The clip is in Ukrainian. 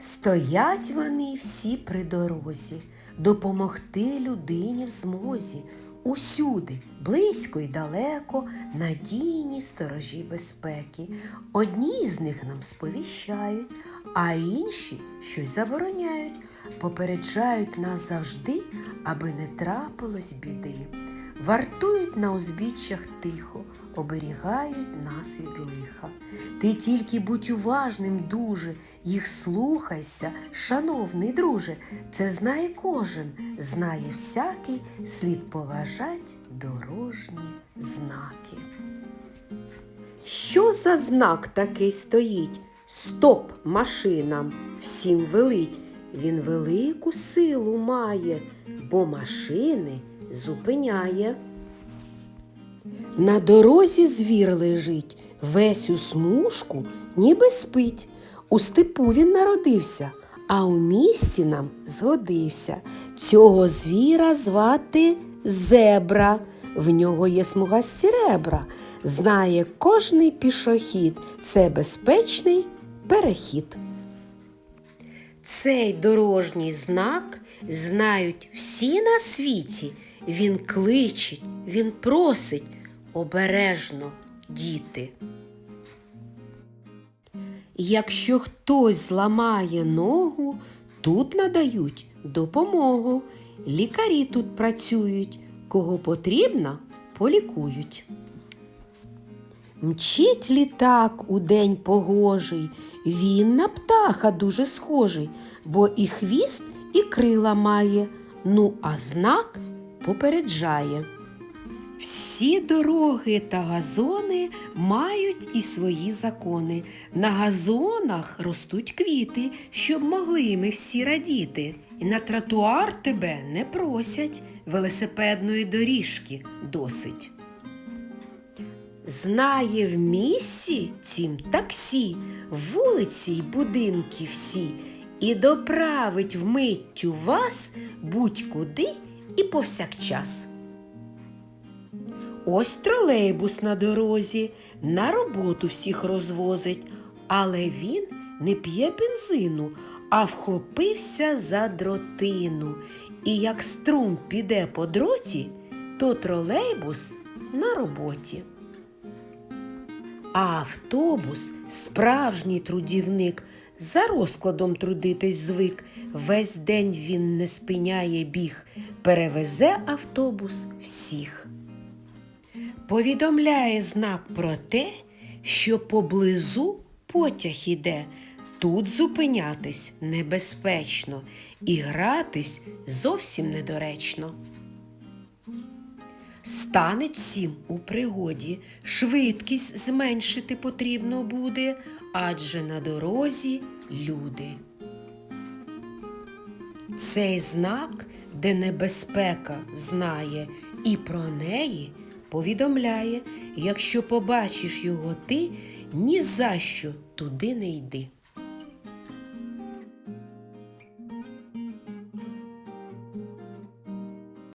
Стоять вони всі при дорозі, допомогти людині в змозі. Усюди, близько й далеко, надійні сторожі безпеки. Одні з них нам сповіщають, а інші щось забороняють, попереджають нас завжди, аби не трапилось біди. Вартують на узбіччях тихо, оберігають нас від лиха. Ти тільки будь уважним дуже, їх слухайся, шановний друже. Це знає кожен, знає всякий, слід поважать дорожні знаки. Що за знак такий стоїть? Стоп машинам всім велить. Він велику силу має, бо машини зупиняє. На дорозі звір лежить, весь у смужку, ніби спить. У степу він народився, а у місті нам згодився. Цього звіра звати зебра. В нього є смуга сребра. Знає кожний пішохід. Це безпечний перехід. Цей дорожній знак знають всі на світі. Він кличить, він просить обережно, діти. Якщо хтось зламає ногу, тут надають допомогу. Лікарі тут працюють, кого потрібно, полікують. Мчить літак у день погожий, він на птаха дуже схожий, бо і хвіст, і крила має, ну а знак попереджає. Всі дороги та газони мають і свої закони. На газонах ростуть квіти, щоб могли ми всі радіти. І на тротуар тебе не просять, велосипедної доріжки досить. Знає в місці цім таксі, вулиці й будинки всі, і доправить вмиттю вас будь-куди і повсякчас. Ось тролейбус на дорозі, на роботу всіх розвозить, але він не п'є бензину, а вхопився за дротину. І як струм піде по дроті, то тролейбус на роботі. А автобус справжній трудівник, за розкладом трудитись звик. Весь день він не спиняє біг, перевезе автобус всіх. Повідомляє знак про те, що поблизу потяг іде. Тут зупинятись небезпечно і гратись зовсім недоречно. Стане всім у пригоді, швидкість зменшити потрібно буде, адже на дорозі люди. Цей знак, де небезпека знає, і про неї повідомляє, якщо побачиш його ти, ні за що туди не йди.